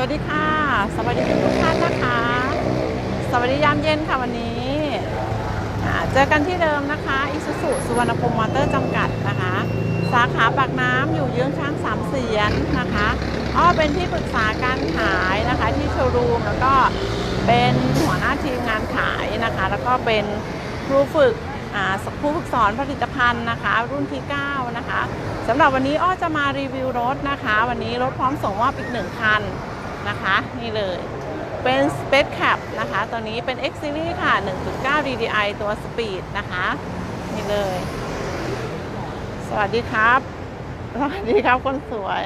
วัสดีค่ะ สวัสดีทุกท่านนะคะ สวัสดียามเย็นค่ะวันนี้เจอกันที่เดิมนะคะอิสุสุสุวรรณภูมิมอเตอร์จำกัดนะคะ สาขาปากน้ำอยู่เยื้องช้างสามเสียนนะคะอ้อเป็นที่ปรึกษาการขายนะคะที่โชว์รูมแล้วก็เป็นหัวหน้าทีมงานขายนะคะ แล้วก็เป็นครูฝึกอ่าผู้ฝึกสอนผลิตภัณฑ์นะคะ รุ่นที่ 9 นะคะสำหรับวันนี้อ้อจะมารีวิวรถนะคะ วันนี้รถพร้อมส่งมอบอีกหนึ่งคัน นะคะ นี่เลย เป็น Space Cap นะคะ ตัวนี้เป็น X Series ค่ะ 1.9 DDI ตัว Speed นะคะ นี่เลย สวัสดีครับ สวัสดีครับคนสวย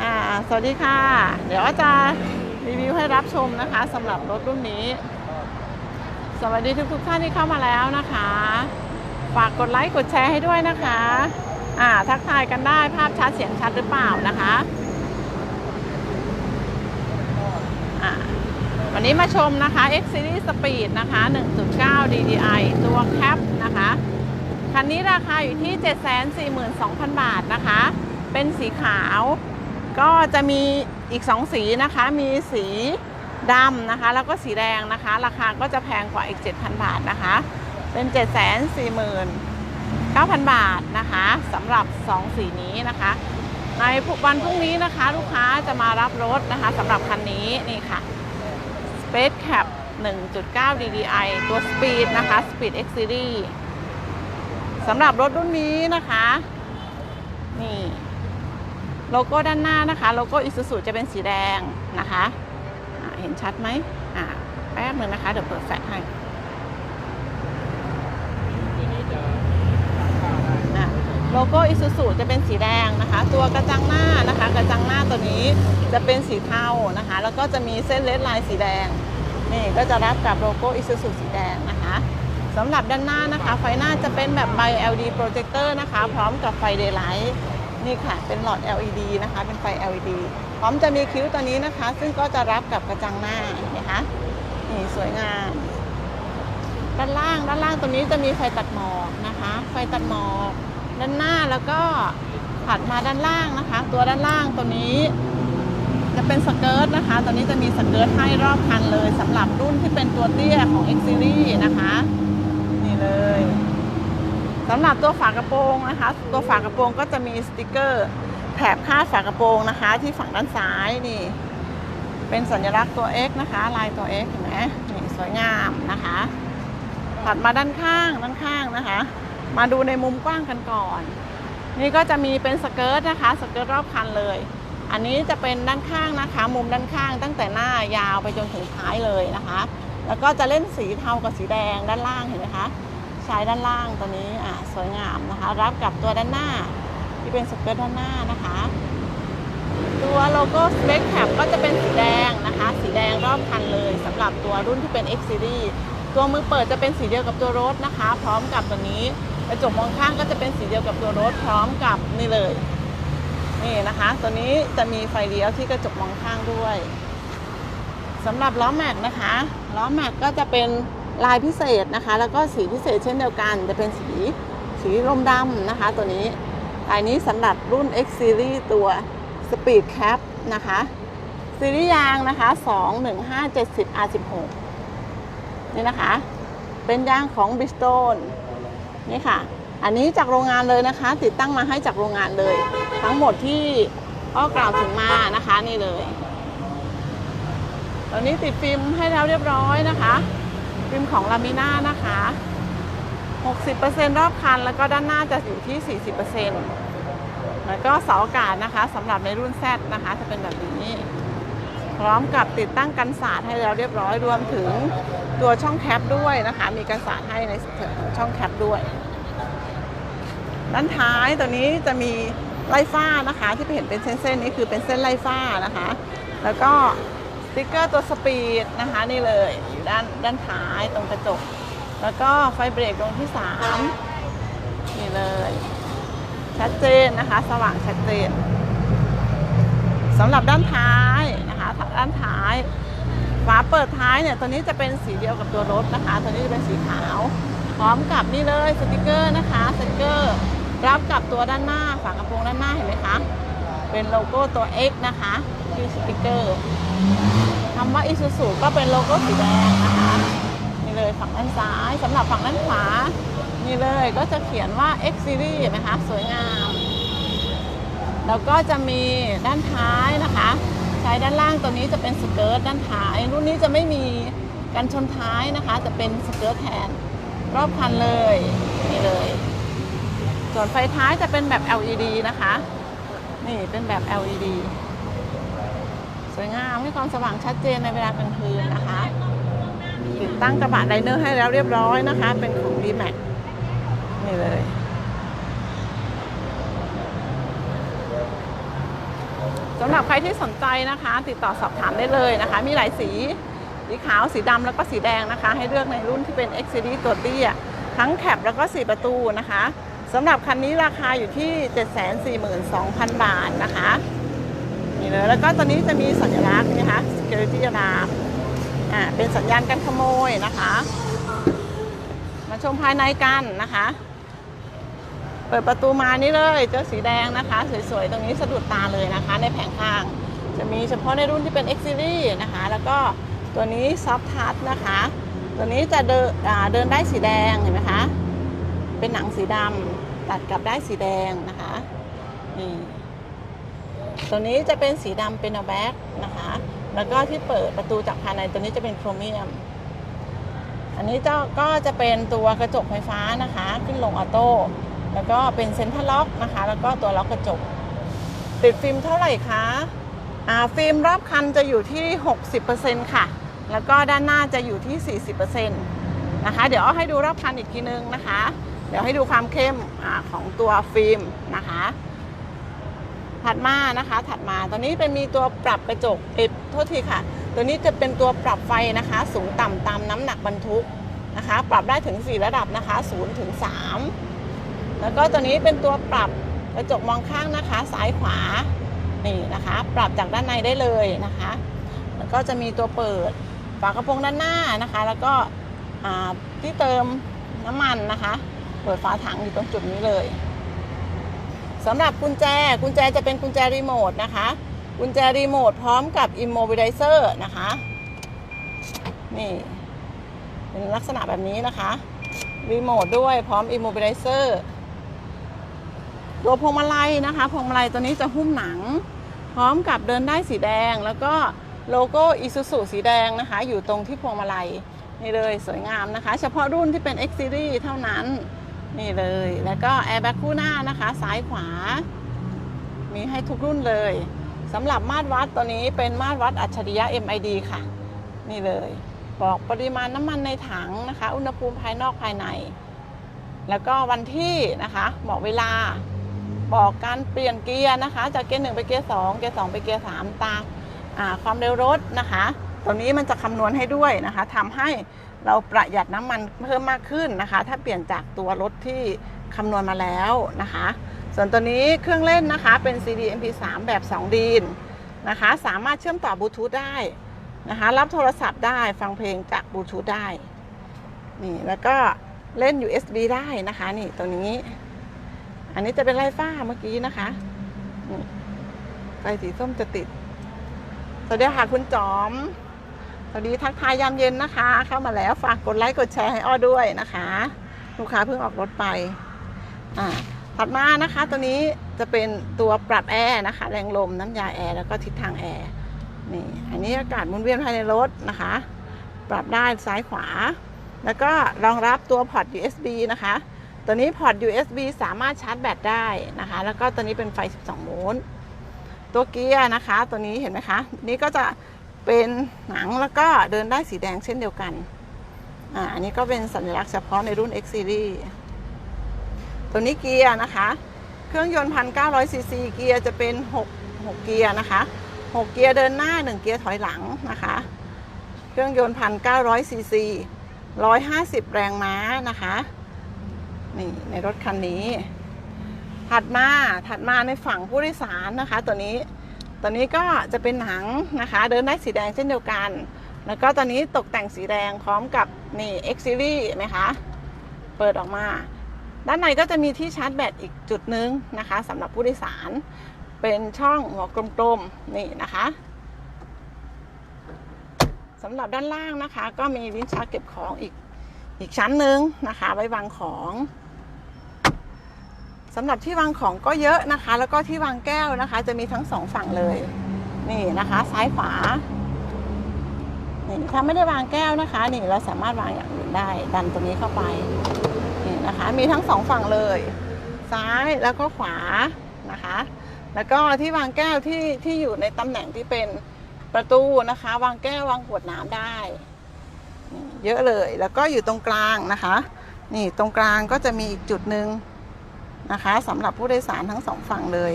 อ่า สวัสดีค่ะ เดี๋ยวอาจารย์รีวิวให้รับชมนะคะสำหรับรถรุ่นนี้ สวัสดีทุกทุกท่านที่เข้ามาแล้วนะคะ ฝากกดไลค์กดแชร์ให้ด้วยนะคะ อ่า ทักทายกันได้ภาพชัดเสียงชัดหรือเปล่านะคะ อ่า วันนี้มาชมนะคะ X Series Speed นะคะ 1.9 DDI ตัวแคปนะคะ คันนี้ราคาอยู่ที่ 742,000 บาทนะคะ เป็นสีขาว ก็จะมีอีก 2 สีนะคะ มีสีดำนะคะ แล้วก็สีแดงนะคะ ราคาก็จะแพงกว่าอีก 7,000 บาทนะคะ เป็น 749,000 บาทนะคะสำหรับ 2 สีนี้นะคะ ในวันพรุ่งนี้นะคะ ลูกค้าจะมารับรถนะคะสำหรับคันนี้นี่ค่ะ Space Cap 1.9 DDI ตัว Speed นะคะ Speed X Series สำหรับรถรุ่นนี้นะคะ นี่ โลโก้ด้านหน้านะคะ โลโก้อิสุสุจะเป็นสีแดงนะคะะเห็นชัดไหมแป๊บหนึ่งนะคะ เดี๋ยวเปิดแฟลชให้อะ โลโก้ Isuzu จะเป็นสีแดงนะคะ ตัวกระจังหน้านะคะ กระจังหน้าตัวนี้จะเป็นสีเทานะคะ แล้วก็จะมีเส้นเลดลายสีแดง นี่ก็จะรับกับโลโก้ Isuzu สีแดงนะคะสำหรับด้านหน้านะคะ ไฟหน้าจะเป็นแบบใบ LED projector นะคะ พร้อมกับไฟ daylight นี่ค่ะ เป็นหลอด LED นะคะ เป็นไฟ LED พร้อมจะมีคิ้วตัวนี้นะคะ ซึ่งก็จะรับกับกระจังหน้าเห็นะคะนี่สวยงาม ด้านล่าง ด้านล่างตัวนี้จะมีไฟตัดหมอกนะคะ ไฟตัดหมอก ด้านหน้าแล้วก็ถัดมาด้านล่างนะคะ ตัวด้านล่างตัวนี้จะเป็นสเกิร์ตนะคะ ตัวนี้จะมีสเกิร์ตให้รอบคันเลยสำหรับรุ่นที่เป็นตัวเตี้ยของ X Series นะคะ นี่เลยสำหรับตัวฝากระโปรงนะคะ ตัวฝากระโปรงก็จะมีสติกเกอร์แถบคาดฝากระโปรงนะคะ ที่ฝั่งด้านซ้ายนี่ เป็นสัญลักษณ์ตัว X นะคะ ลายตัว X เห็นไหมนี่สวยงามนะคะ ถัดมาด้านข้างด้านข้างนะคะ มาดูในมุมกว้างกันก่อน นี่ก็จะมีเป็นสเกิร์ตนะคะสเกิร์ตรอบคันเลย อันนี้จะเป็นด้านข้างนะคะ มุมด้านข้างตั้งแต่หน้ายาวไปจนถึงท้ายเลยนะคะ แล้วก็จะเล่นสีเทากับสีแดงด้านล่างเห็นไหมคะใชายด้านล่างตัวนี้อะสวยงามนะคะ รับกับตัวด้านหน้า ที่เป็นสเกิร์ตด้านหน้านะคะ ตัวโลโก้ Spec Cap ก็จะเป็นสีแดงนะคะ สีแดงรอบคันเลยสำหรับตัวรุ่นที่เป็น X Series ตัวมือเปิดจะเป็นสีเดียวกับตัวรถนะคะ พร้อมกับตัวนี้ กระจกมองข้างก็จะเป็นสีเดียวกับตัวรถพร้อมกับนี่เลย นี่นะคะ ตัวนี้จะมีไฟเลี้ยวที่กระจกมองข้างด้วยสำหรับล้อแม็กนะคะล้อแม็กก็จะเป็นลายพิเศษนะคะ แล้วก็สีพิเศษเช่นเดียวกัน จะเป็นสีสีลมดำนะคะ ตัวนี้ลายนี้สำหรับรุ่น X Series ตัว Speed Cap นะคะซีรีส์ยางนะคะ 21570 R16 นี่นะคะ เป็นยางของ Bridgestone นี่ค่ะ อันนี้จากโรงงานเลยนะคะ ติดตั้งมาให้จากโรงงานเลย ทั้งหมดที่อ้อกล่าวถึงมานะคะนี่เลยตอนนี้ติดฟิล์มให้แล้วเรียบร้อยนะคะ ฟิล์มของลามิน่านะคะ 60%รอบคัน แล้วก็ด้านหน้าจะอยู่ที่ 40%แล้วก็เสาอากาศนะคะสำหรับในรุ่น Z นะคะ จะเป็นแบบนี้ ร้อมกับติดตั้งกันสาดให้แล้วเรียบร้อยรวมถึงตัวช่องแคปด้วยนะคะ มีกันสาดให้ในช่องแคปด้วย ด้านท้ายตัวนี้จะมีไล่ฟ้านะคะ ที่เห็นเป็นเส้นๆนี้คือเป็นเส้นไล่ฟ้านะคะ แล้วก็สติกเกอร์ตัวสปีดนะคะนี่เลยอยู่ด้านด้านท้ายตรงกระจก แล้วก็ไฟเบรกตรงที่ 3 นี่เลย ชัดเจนนะคะ สว่างชัดเจน สำหรับด้านท้ายนะคะด้านท้ายฝาเปิดท้ายเนี่ยตัวนี้จะเป็นสีเดียวกับตัวรถนะคะ ตัวนี้จะเป็นสีขาว พร้อมกับนี่เลยสติกเกอร์นะคะสติกเกอร์รับกับตัวด้านหน้าฝากระโปรงด้านหน้าเห็นไหมคะเป็นโลโก้ตัว X นะคะที่สติกเกอร์คำว่าอิซูซูก็เป็นโลโก้สีแดงนะคะนี่เลยฝั่งด้านซ้ายสำหรับฝั่งด้านขวานี่เลยก็จะเขียนว่า X Series เห็นะคะสวยงาม แล้วก็จะมีด้านท้ายนะคะใช้ด้านล่างตัวนี้จะเป็นสเกิร์ตด้านท้ายรุ่นนี้จะไม่มีกันชนท้ายนะคะ จะเป็นสเกิร์ตแทนรอบคันเลยนี่เลย ส่วนไฟท้ายจะเป็นแบบ LED นะคะ นี่เป็นแบบ LED สวยงามให้ความสว่างชัดเจนในเวลากลางคืนนะคะ ติดตั้งกระบะไดเนอร์ให้แล้วเรียบร้อยนะคะ เป็นของ d m a x นี่เลย สำหรับใครที่สนใจนะคะ ติดต่อสอบถามได้เลยนะคะ มีหลายสีสีขาวสีดำแล้วก็สีแดงนะคะ ให้เลือกในรุ่นที่เป็น X Series ตัวเตี้ยทั้งแคปแล้วก็ 4 ประตูนะคะสำหรับคันนี้ราคาอยู่ที่ 742,000 บาทนะคะนี่เลยแล้วก็ตอนนี้จะมีสัญลักษณ์นะคะ security alarm อ่าเป็นสัญญาณการขโมยนะคะ มาชมภายในกันนะคะ เปิดประตูมานี่เลยเจอสีแดงนะคะ สวยๆ ตรงนี้สะดุดตาเลยนะคะ ในแผงข้าง จะมีเฉพาะในรุ่นที่เป็น X Series นะคะ แล้วก็ตัวนี้ Soft Touch นะคะ ตัวนี้จะเดินเดินได้สีแดงเห็นไหมคะ เป็นหนังสีดำตัดกับได้สีแดงนะคะนี่ตัวนี้จะเป็นสีดำเป็นแบ็กนะคะ แล้วก็ที่เปิดประตูจากภายในตัวนี้จะเป็นโครเมียม อันนี้ก็จะเป็นตัวกระจกไฟฟ้านะคะ ขึ้นลงออโต้ แล้วก็เป็นเซ็นทรัลล็อกนะคะ แล้วก็ตัวล็อกกระจก ติดฟิล์มเท่าไหร่คะอ่าฟิล์มรอบคันจะอยู่ที่ 60%ค่ะ แล้วก็ด้านหน้าจะอยู่ที่ 40%นะคะ เดี๋ยวเอาให้ดูรอบคันอีกทีนึงนะคะ เดี๋ยวให้ดูความเข้มอของตัวฟิล์มนะคะ ถัดมานะคะ ถัดมาตอนนี้เป็นมีตัวปรับกระจกเอ็ดโทษทีค่ะ ตัวนี้จะเป็นตัวปรับไฟนะคะ สูงต่ำตามน้ำหนักบรรทุกนะคะ ปรับได้ถึง 4 ระดับนะคะ0ถึง3 แล้วก็ตัวนี้เป็นตัวปรับกระจกมองข้างนะคะ ซ้ายขวา นี่นะคะ ปรับจากด้านในได้เลยนะคะ แล้วก็จะมีตัวเปิดฝากระโปรงด้านหน้านะคะ แล้วก็ที่เติมน้ำมันนะคะ เปิดฝาถังอยู่ตรงจุดนี้เลยสำหรับกุญแจ กุญแจจะเป็นกุญแจรีโมทนะคะ กุญแจรีโมทพร้อมกับ immobilizer นะคะ นี่เป็นลักษณะแบบนี้นะคะ รีโมทด้วยพร้อม immobilizer ตัวพวงมาลัยนะคะพวงมาลัยตัวนี้จะหุ้มหนัง พร้อมกับเดินได้สีแดง แล้วก็โลโก้ Isuzu สีแดงนะคะ อยู่ตรงที่พวงมาลัยนี่เลยสวยงามนะคะ เฉพาะรุ่นที่เป็น X Series เท่านั้น นี่เลย แล้วก็แอร์แบ็กคู่หน้านะคะ ซ้ายขวา มีให้ทุกรุ่นเลยสำหรับมาตรวัดตัวนี้เป็นมาตรวัดอัจฉริยะ MID ค่ะ นี่เลย บอกปริมาณน้ำมันในถังนะคะ อุณหภูมิภายนอกภายใน แล้วก็วันที่นะคะบอกเวลา บอกการเปลี่ยนเกียร์นะคะ จากเกียร์หนึ่งไปเกียร์สองเกียร์สองไปเกียร์สามตามความเร็วรถนะคะ ตัวนี้มันจะคำนวณให้ด้วยนะคะทำให้เราประหยัดน้ำมันเพิ่มมากขึ้นนะคะ ถ้าเปลี่ยนจากตัวรถที่คำนวณมาแล้วนะคะ ส่วนตัวนี้เครื่องเล่นนะคะเป็น CD MP3 แบบ 2 ดีนนะคะ สามารถเชื่อมต่อบลูทูธได้นะคะ รับโทรศัพท์ได้ฟังเพลงจากบลูทูธได้นี่แล้วก็เล่น USB ได้นะคะ นี่ตัวนี้ อันนี้จะเป็นไล่ฟ้าเมื่อกี้นะคะไฟสีส้มจะติด สวัสดีค่ะคุณจอม สวัสดีทักทายยามเย็นนะคะ เข้ามาแล้วฝากกดไลค์กดแชร์ให้อ้อด้วยนะคะ ลูกค้าเพิ่งออกรถไป อ่าถัดมานะคะ ตัวนี้จะเป็นตัวปรับแอร์นะคะ แรงลมน้ำยาแอร์แล้วก็ทิศทางแอร์นี่อันนี้อากาศมุนเวียนภายในรถนะคะ ปรับได้ซ้ายขวา แล้วก็รองรับตัวพอร์ต USB นะคะ ตัวนี้พอร์ต USB สามารถชาร์จแบตได้นะคะ แล้วก็ตัวนี้เป็นไฟ 12 โวลต์ตัวเกียร์นะคะ ตัวนี้เห็นไหมคะนี่ก็จะเป็นหนังแล้วก็เดินได้สีแดงเช่นเดียวกันอ่าอันนี้ก็เป็นสัญลักษณ์เฉพาะในรุ่น X Series ตัวนี้เกียร์นะคะ เครื่องยนต์1,900ซีซีเกียร์จะเป็น6 6เกียร์นะคะ6เกียร์เดินหน้า1เกียร์ถอยหลังนะคะ เครื่องยนต์1,900ซีซี150แรงม้านะคะ นี่ในรถคันนี้ ถัดมาถัดมาในฝั่งผู้โดยสารนะคะ ตัวนี้ตัวนี้ก็จะเป็นหนังนะคะ เดินได้สีแดงเช่นเดียวกัน แล้วก็ตอนนี้ตกแต่งสีแดงพร้อมกับนี่ X Series เห็นไหมคะเปิดออกมา ด้านในก็จะมีที่ชาร์จแบตอีกจุดหนึ่งนะคะสำหรับผู้โดยสาร เป็นช่องหัวกลมๆนี่นะคะสำหรับด้านล่างนะคะ ก็มีลิ้นชักเก็บของอีกอีกชั้นหนึ่งนะคะ ไว้วางของ สำหรับที่วางของก็เยอะนะคะ แล้วก็ที่วางแก้วนะคะ จะมีทั้งสองฝั่งเลย นี่นะคะ ซ้ายขวานี่ถ้าไม่ได้วางแก้วนะคะ นี่เราสามารถวางอย่างอื่นได้ ดันตัวนี้เข้าไปนี่นะคะ มีทั้งสองฝั่งเลย ซ้ายแล้วก็ขวานะคะ แล้วก็ที่วางแก้วที่ที่อยู่ในตำแหน่งที่เป็นประตูนะคะ วางแก้ววางขวดน้ำได้เยอะเลยแล้วก็อยู่ตรงกลางนะคะ นี่ตรงกลางก็จะมีอีกจุดหนึ่ง นะคะสำหรับผู้โดยสารทั้งสองฝั่งเลย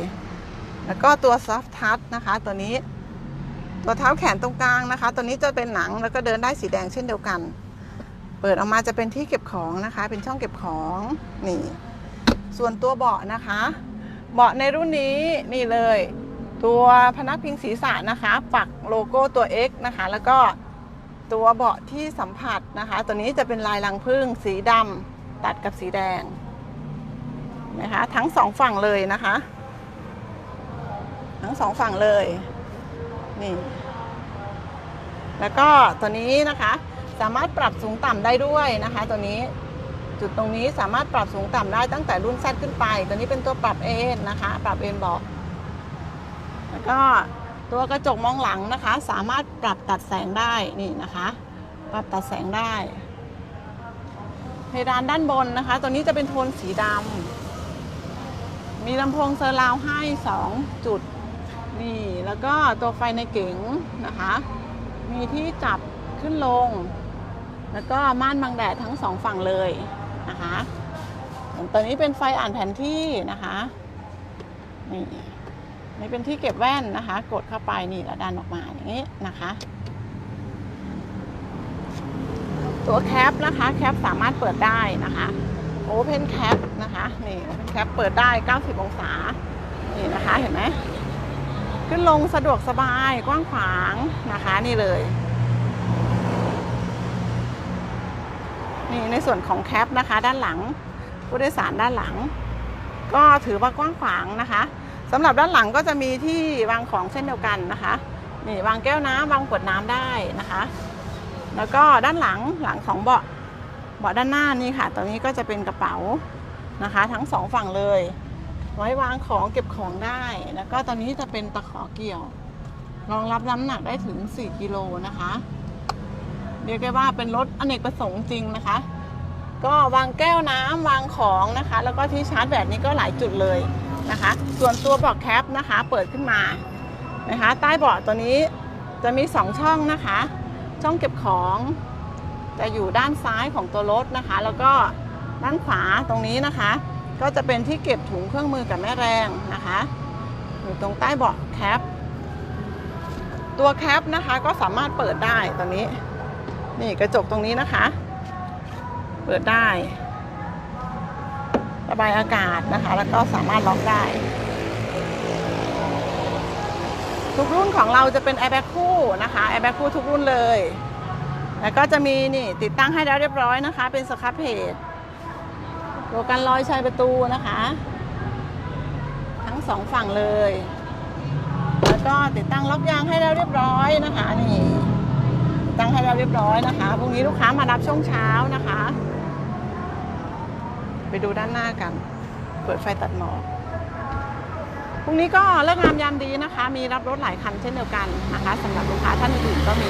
แล้วก็ตัวซอฟทัชนะคะ ตัวนี้ ตัวเท้าแขนตรงกลางนะคะ ตัวนี้จะเป็นหนังแล้วก็เดินได้สีแดงเช่นเดียวกัน เปิดออกมาจะเป็นที่เก็บของนะคะ เป็นช่องเก็บของนี่ ส่วนตัวเบาะนะคะ เบาะในรุ่นนี้นี่เลย ตัวพนักพิงศีรษะนะคะ ปักโลโก้ตัว X นะคะ แล้วก็ตัวเบาะที่สัมผัสนะคะ ตัวนี้จะเป็นลายรังผึ้งสีดำตัดกับสีแดง นะคะ ทั้งสองฝั่งเลยนะคะ ทั้งสองฝั่งเลย นี่ แล้วก็ตัวนี้นะคะ สามารถปรับสูงต่ำได้ด้วยนะคะ ตัวนี้จุดตรงนี้สามารถปรับสูงต่ำได้ตั้งแต่รุ่นแซขึ้นไป ตัวนี้เป็นตัวปรับเอนนะคะ ปรับเอนบอก แล้วก็ตัวกระจกมองหลังนะคะ สามารถปรับตัดแสงได้นี่นะคะ ปรับตัดแสงได้เพดานด้านบนนะคะ ตัวนี้จะเป็นโทนสีดำ มีลำโพงเซอร์ราว์ให้ 2 จุด นี่ แล้วก็ตัวไฟในเก๋งนะคะ มีที่จับขึ้นลง แล้วก็ม่านบังแดดทั้งสองฝั่งเลยนะคะตัวนี้เป็นไฟอ่านแผนที่นะคะ นี่นี่เป็นที่เก็บแว่นนะคะ กดเข้าไปนี่แล้วดันออกมาอย่างนี้นะคะ ตัวแคปนะคะ แคปสามารถเปิดได้นะคะ โอเพนแคปนะคะนี่แคปเปิดได้ 90 องศา นี่นะคะเห็นไหมขึ้นลงสะดวกสบายกว้างขวางนะคะนี่เลย นี่ในส่วนของแคปนะคะ ด้านหลัง ผู้โดยสารด้านหลัง ก็ถือว่ากว้างขวางนะคะสำหรับด้านหลังก็จะมีที่วางของเช่นเดียวกันนะคะนี่วางแก้วน้ำวางขวดน้ำได้นะคะ แล้วก็ด้านหลังหลังของเบาะ เบาะด้านหน้านี่ค่ะตรงนี้ก็จะเป็นกระเป๋านะคะ ทั้งสองฝั่งเลย ไว้วางของเก็บของได้ แล้วก็ตอนนี้จะเป็นตะขอเกี่ยว รองรับน้ำหนักได้ถึง 4 กิโลนะคะ เรียกได้ว่าเป็นรถอเนกประสงค์จริงนะคะ ก็วางแก้วน้ำวางของนะคะ แล้วก็ที่ชาร์จแบตนี้ก็หลายจุดเลยนะคะ ส่วนตัวเบาะแคปนะคะ เปิดขึ้นมานะคะ ใต้เบาะตัวนี้จะมี 2 ช่องนะคะ ช่องเก็บของ จะอยู่ด้านซ้ายของตัวรถนะคะ แล้วก็ด้านขวาตรงนี้นะคะ ก็จะเป็นที่เก็บถุงเครื่องมือกับแม่แรงนะคะ อยู่ตรงใต้เบาะแคปตัวแคปนะคะก็สามารถเปิดได้ตอนนี้ นี่กระจกตรงนี้นะคะ เปิดได้ ระบายอากาศนะคะ แล้วก็สามารถล็อกได้ทุกรุ่นของเราจะเป็น airbag คู่นะคะ airbag คู่ทุกรุ่นเลย แล้วก็จะมีนี่ติดตั้งให้แล้วเรียบร้อยนะคะ เป็นสครับเพจตัวกันรอยชายประตูนะคะ ทั้งสองฝั่งเลย แล้วก็ติดตั้งล็อกยางให้แล้วเรียบร้อยนะคะนี่ตั้งให้แล้วเรียบร้อยนะคะพรุ่งนี้ลูกค้ามารับช่วงเช้านะคะ ไปดูด้านหน้ากัน เปิดไฟตัดหมอกพรุ่งนี้ก็เลิกงามยามดีนะคะ มีรับรถหลายคันเช่นเดียวกันนะคะสำหรับลูกค้าท่านอื่นก็มี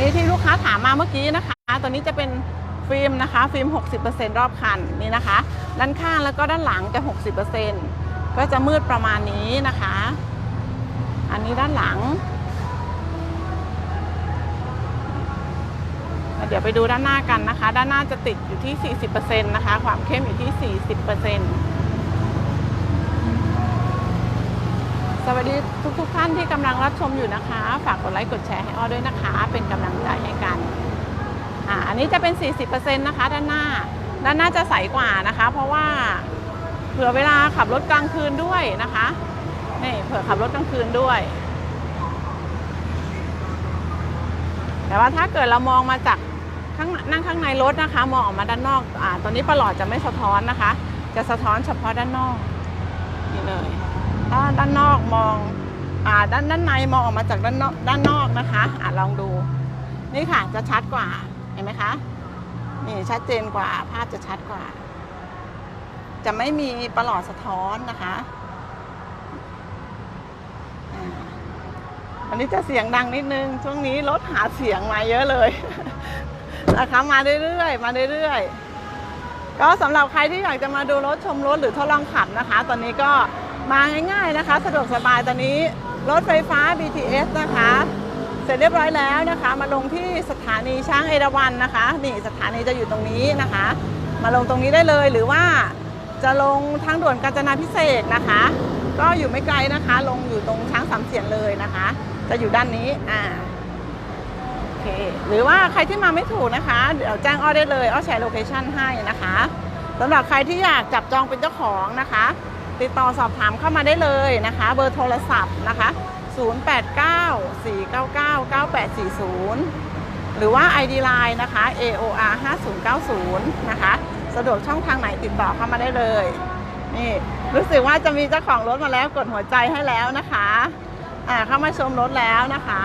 นี่ที่ลูกค้าถามมาเมื่อกี้นะคะตัวนี้จะเป็นฟิล์มนะคะ ฟิล์ม 60%รอบคันนี่นะคะ ด้านข้างแล้วก็ด้านหลังจะ 60%ก็จะมืดประมาณนี้นะคะ อันนี้ด้านหลัง เดี๋ยวไปดูด้านหน้ากันนะคะ ด้านหน้าจะติดอยู่ที่ 40%นะคะ ความเข้มอยู่ที่ 40% วัสดีทุกๆทท่านที่กำลังรับชมอยู่นะคะ ฝากกดไลค์กดแชร์ให้อ้อด้วยนะคะ เป็นกำลังใจให้กันอ่าอันนี้จะเป็น 40%นะคะด้านหน้า ด้านหน้าจะใสกว่านะคะ เพราะว่าเผื่อเวลาขับรถกลางคืนด้วยนะคะนี่เผื่อขับรถกลางคืนด้วย แต่ว่าถ้าเกิดเรามองมาจากข้างนั่งข้างในรถนะคะ มองออกมาด้านนอกอ่าตัวนี้ประหลอดจะไม่สะท้อนนะคะ จะสะท้อนเฉพาะด้านนอกนี่เลย ถ้าด้านนอกมองอ่าด้านด้านในมองออกมาจากด้านนอกด้านนอกนะคะอ่าลองดู นี่ค่ะจะชัดกว่าเห็นไหมคะนี่ชัดเจนกว่าภาพจะชัดกว่า จะไม่มีประหลอดสะท้อนนะคะอันนี้จะเสียงดังนิดนึง ช่วงนี้รถหาเสียงมาเยอะเลยนะคะมาเรื่อยๆมาเรื่อยๆก็สำหรับใครที่อยากจะมาดูรถชมรถหรือทดลองขับนะคะ ตอนนี้ก็ มาง่ายๆนะคะ สะดวกสบายตอนนี้รถไฟฟ้า BTS นะคะ เสร็จเรียบร้อยแล้วนะคะ มาลงที่สถานีช้างเอราวัณนะคะ นี่สถานีจะอยู่ตรงนี้นะคะ มาลงตรงนี้ได้เลยหรือว่าจะลงทางด่วนกาญจนาพิเศษนะคะ ก็อยู่ไม่ไกลนะคะ ลงอยู่ตรงช้างสามเสียนเลยนะคะ จะอยู่ด้านนี้อ่าโอเคหรือว่าใครที่มาไม่ถูกนะคะ เดี๋ยวแจ้งอ้อได้เลยอ้อแชร์โลเคชั่นให้นะคะสำหรับใครที่อยากจับจองเป็นเจ้าของนะคะ ติดต่อสอบถามเข้ามาได้เลยนะคะ เบอร์โทรศัพท์นะคะ 0894999840 หรือว่า ID Line นะคะ AOR 5090นะคะ สะดวกช่องทางไหนติดต่อเข้ามาได้เลย นี่รู้สึกว่าจะมีเจ้าของรถมาแล้วกดหัวใจให้แล้วนะคะอ่าเข้ามาชมรถแล้วนะคะ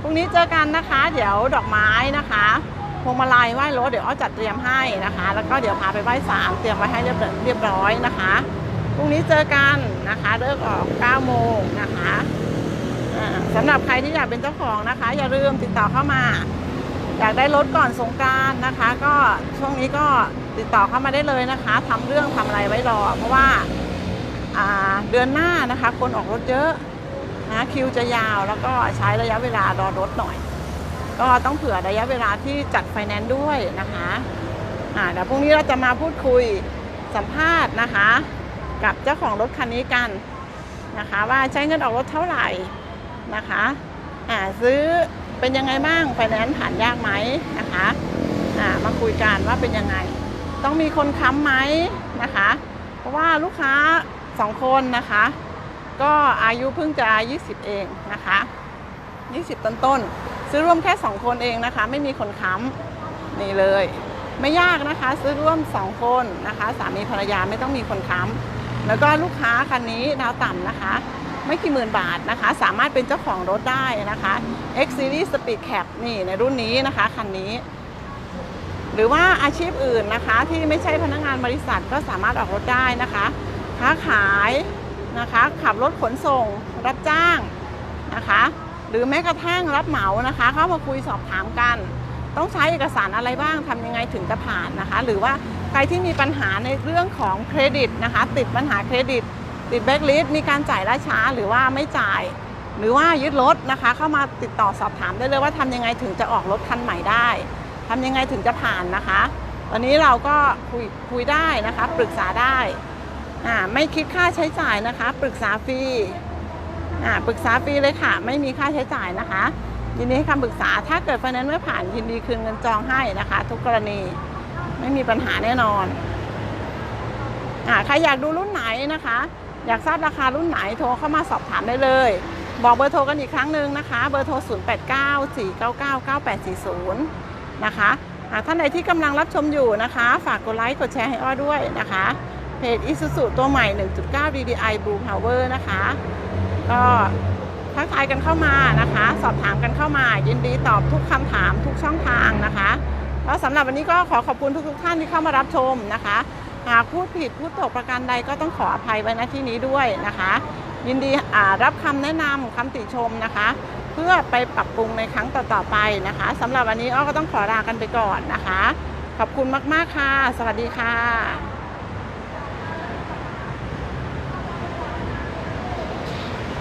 พรุ่งนี้เจอกันนะคะ เดี๋ยวดอกไม้นะคะพวงมาลัยไหว้รถเดี๋ยวอ้อจัดเตรียมให้นะคะ แล้วก็เดี๋ยวพาไปไหว้ศาลเตรียมไว้ให้เรียบเรียบร้อยนะคะ พรุ่งนี้เจอกันนะคะเลิกออก 9 โมงนะคะสำหรับใครที่อยากเป็นเจ้าของนะคะ อย่าลืมติดต่อเข้ามา อยากได้รถก่อนสงการนะคะ ก็ช่วงนี้ก็ติดต่อเข้ามาได้เลยนะคะทำเรื่องทำอะไรไว้รอ เพราะว่าาเดือนหน้านะคะ คนออกรถเยอะนะคิวจะยาวแล้วก็ใช้ระยะเวลารอรถหน่อย ก็ต้องเผื่อระยะเวลาที่จัดไฟแนนซ์ด้วยนะคะเดี๋ยวพรุ่งนี้เราจะมาพูดคุยสัมภาษณ์นะคะ กับเจ้าของรถคันนี้กันนะคะว่าใช้เงินออกรถเท่าไหร่นะคะอ่าซื้อเป็นยังไงบ้างไฟแนนซ์ผ่านยากไหมนะคะอ่ามาคุยกันว่าเป็นยังไง ต้องมีคนค้ำไหมนะคะ เพราะว่าลูกค้าสองคนนะคะ ก็อายุเพิ่งจะ 20 เองนะคะ20 ต้นต้นซื้อร่วมแค่ 2 คนเองนะคะ ไม่มีคนค้ำนี่เลย ไม่ยากนะคะ ซื้อร่วม 2 คนนะคะ สามีภรรยาไม่ต้องมีคนค้ำ แล้วก็ลูกค้าคันนี้ดาวต่ำนะคะ ไม่กี่หมื่นบาทนะคะ สามารถเป็นเจ้าของรถได้นะคะ X Series Speed Cap นี่ในรุ่นนี้นะคะคันนี้ หรือว่าอาชีพอื่นนะคะ ที่ไม่ใช่พนักงานบริษัทก็สามารถออกรถได้นะคะค้าขายนะคะขับรถขนส่งรับจ้างนะคะ หรือแม้กระทั่งรับเหมานะคะ เข้ามาคุยสอบถามกัน ต้องใช้เอกสารอะไรบ้างทำยังไงถึงจะผ่านนะคะ หรือว่า รที่มีปัญหาในเรื่องของเครดิตนะคะ ติดปัญหาเครดิต ติดแบ็กลิสต์มีการจ่ายล่าช้าหรือว่าไม่จ่าย หรือว่ายึดรถนะคะ เข้ามาติดต่อสอบถามได้เลยว่าทำยังไงถึงจะออกรถคันใหม่ได้ทำยังไงถึงจะผ่านนะคะ ตอนนี้เราก็คุยคุยได้นะคะ ปรึกษาได้อ่าไม่คิดค่าใช้จ่ายนะคะ ปรึกษาฟรีอ่าปรึกษาฟรีเลยค่ะ ไม่มีค่าใช้จ่ายนะคะ ยินดีให้คำปรึกษาถ้าเกิดไฟแนนซ์ไม่ผ่านยินดีคืนเงินจองให้นะคะ ทุกกรณี ไม่มีปัญหาแน่นอนอ่าใครอยากดูรุ่นไหนนะคะ อยากทราบราคารุ่นไหนโทรเข้ามาสอบถามได้เลย บอกเบอร์โทรกันอีกครั้งหนึ่งนะคะ เบอร์โทร 0894999840 นะคะอ่าท่านใดที่กำลังรับชมอยู่นะคะ ฝากกดไลค์กดแชร์ให้อ้อด้วยนะคะเพจ Isuzu ตัวใหม่ 1.9 DDI Blue Power นะคะ ก็ทักทายกันเข้ามานะคะ สอบถามกันเข้ามา ยินดีตอบทุกคำถามทุกช่องทางนะคะ ก็สำหรับวันนี้ก็ขอขอบคุณทุกๆท่านที่เข้ามารับชมนะคะ หากพูดผิดพูดตกประการใดก็ต้องขออภัยไว้ณที่นี้ด้วยนะคะ ยินดีรับคำแนะนำคำติชมนะคะ เพื่อไปปรับปรุงในครั้งต่อๆไปนะคะสำหรับวันนี้อ้อก็ต้องขอลากันไปก่อนนะคะ ขอบคุณมากๆค่ะ สวัสดีค่ะ